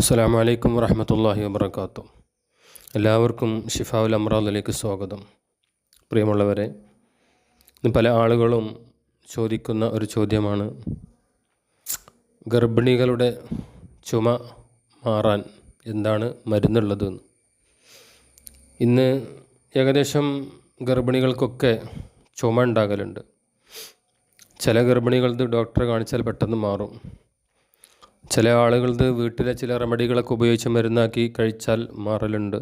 അസ്സാം വലൈക്കും വറഹമത്തല്ലാഹി വാബർക്കാത്തു എല്ലാവർക്കും ഷിഫാവുൽ അമ്രാദിലേക്ക് സ്വാഗതം. പ്രിയമുള്ളവരെ ഇന്ന് പല ആളുകളും ചോദിക്കുന്ന ഒരു ചോദ്യമാണ് ഗർഭിണികളുടെ ചുമ മാറാൻ എന്താണ് മരുന്നുള്ളത് ഇന്ന് ഏകദേശം ഗർഭിണികൾക്കൊക്കെ ചുമ ഉണ്ടാകലുണ്ട്. ചില ഗർഭിണികൾ ഡോക്ടറെ കാണിച്ചാൽ പെട്ടെന്ന് മാറും. ചില ആളുകളത് വീട്ടിലെ ചില റെമഡികളൊക്കെ ഉപയോഗിച്ച് മരുന്നാക്കി കഴിച്ചാൽ മാറലുണ്ട്.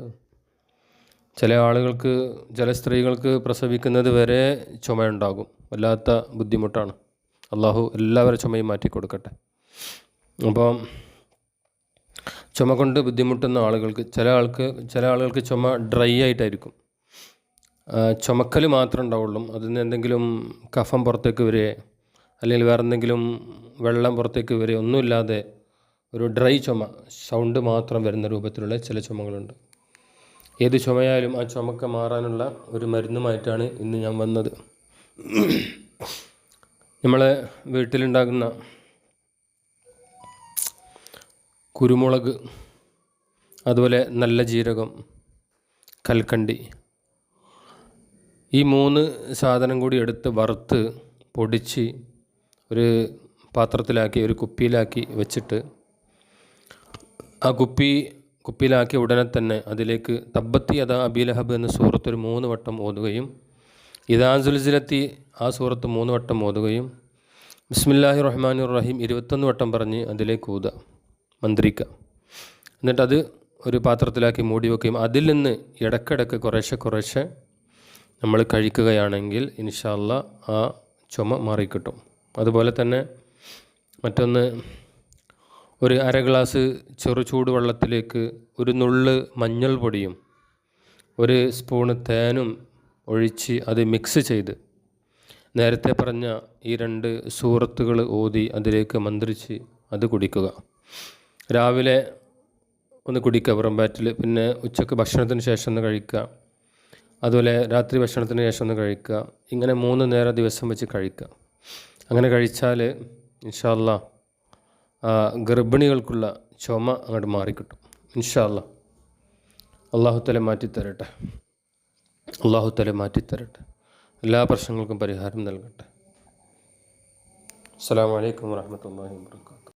ചില ആളുകൾക്ക് ചില സ്ത്രീകൾക്ക് പ്രസവിക്കുന്നത് വരെ ചുമയുണ്ടാകും. വല്ലാത്ത ബുദ്ധിമുട്ടാണ്. അള്ളാഹു എല്ലാവരും ചുമയും മാറ്റി കൊടുക്കട്ടെ. അപ്പോൾ ചുമ കൊണ്ട് ബുദ്ധിമുട്ടുന്ന ആളുകൾക്ക് ചില ആൾക്ക് ചില ആളുകൾക്ക് ചുമ ഡ്രൈ ആയിട്ടായിരിക്കും. ചുമക്കൽ മാത്രമേ ഉണ്ടാവുള്ളൂ. അതിൽ നിന്ന് എന്തെങ്കിലും കഫം പുറത്തേക്ക് വരെ അല്ലെങ്കിൽ വേറെ എന്തെങ്കിലും വെള്ളം പുറത്തേക്ക് വരെ ഒന്നുമില്ലാതെ ഒരു ഡ്രൈ ചുമ സൗണ്ട് മാത്രം വരുന്ന രൂപത്തിലുള്ള ചില ചുമകളുണ്ട്. ഏത് ചുമയായാലും ആ ചുമക്ക മാറാനുള്ള ഒരു മരുന്നുമായിട്ടാണ് ഇന്ന് ഞാൻ വന്നത്. നമ്മളെ വീട്ടിലുണ്ടാകുന്ന കുരുമുളക് അതുപോലെ നല്ല ജീരകം കൽക്കണ്ടി ഈ മൂന്ന് സാധനം കൂടി എടുത്ത് വറുത്ത് പൊടിച്ച് ഒരു പാത്രത്തിലാക്കി ഒരു കുപ്പിയിലാക്കി വെച്ചിട്ട് ആ കുപ്പി കുപ്പിയിലാക്കിയ ഉടനെ തന്നെ അതിലേക്ക് തബ്ബത്തി അതാ അബിലഹബ് എന്ന സൂറത്ത് ഒരു മൂന്ന് വട്ടം ഓതുകയും ഇതാ സുൽസിലത്തി ആ സൂറത്ത് മൂന്ന് വട്ടം ഓതുകയും ബിസ്മില്ലാഹി റഹ്മാൻ റഹീം ഇരുപത്തൊന്ന് വട്ടം പറഞ്ഞ് അതിലേക്ക് ഊതുക മന്ത്രിക്കുക എന്നിട്ടത് ഒരു പാത്രത്തിലാക്കി മൂടി വെക്കുകയും അതിൽ നിന്ന് ഇടക്കിടക്ക് കുറേശ്ശെ കുറേശ്ശെ നമ്മൾ കഴിക്കുകയാണെങ്കിൽ ഇൻഷാല്ല ആ ചുമ മാറിക്കിട്ടും. അതുപോലെ തന്നെ മറ്റൊന്ന് ഒരു അര ഗ്ലാസ് ചെറു വെള്ളത്തിലേക്ക് ഒരു നുള്ള് മഞ്ഞൾ പൊടിയും ഒരു സ്പൂണ് തേനും ഒഴിച്ച് അത് മിക്സ് ചെയ്ത് നേരത്തെ പറഞ്ഞ ഈ രണ്ട് സൂറത്തുകൾ ഓതി അതിലേക്ക് മന്ത്രിച്ച് അത് കുടിക്കുക. രാവിലെ ഒന്ന് കുടിക്കുക പുറംപാറ്റിൽ പിന്നെ ഉച്ചയ്ക്ക് ഭക്ഷണത്തിന് ശേഷം ഒന്ന് കഴിക്കുക. അതുപോലെ രാത്രി ഭക്ഷണത്തിന് ശേഷം ഒന്ന് കഴിക്കുക. ഇങ്ങനെ മൂന്ന് നേരം ദിവസം വെച്ച് കഴിക്കുക. അങ്ങനെ കഴിച്ചാൽ ഇൻഷാല്ല ഗർഭിണികൾക്കുള്ള ചുമ അങ്ങോട്ട് മാറിക്കിട്ടും. ഇൻഷാല്ല അള്ളാഹുത്തല മാറ്റിത്തരട്ടെ. അള്ളാഹുത്തല മാറ്റിത്തരട്ടെ. എല്ലാ പ്രശ്നങ്ങൾക്കും പരിഹാരം നൽകട്ടെ. അസ്സാം വലൈക്കും വാഹമത്തല്ലാ വാബർക്കാത്തു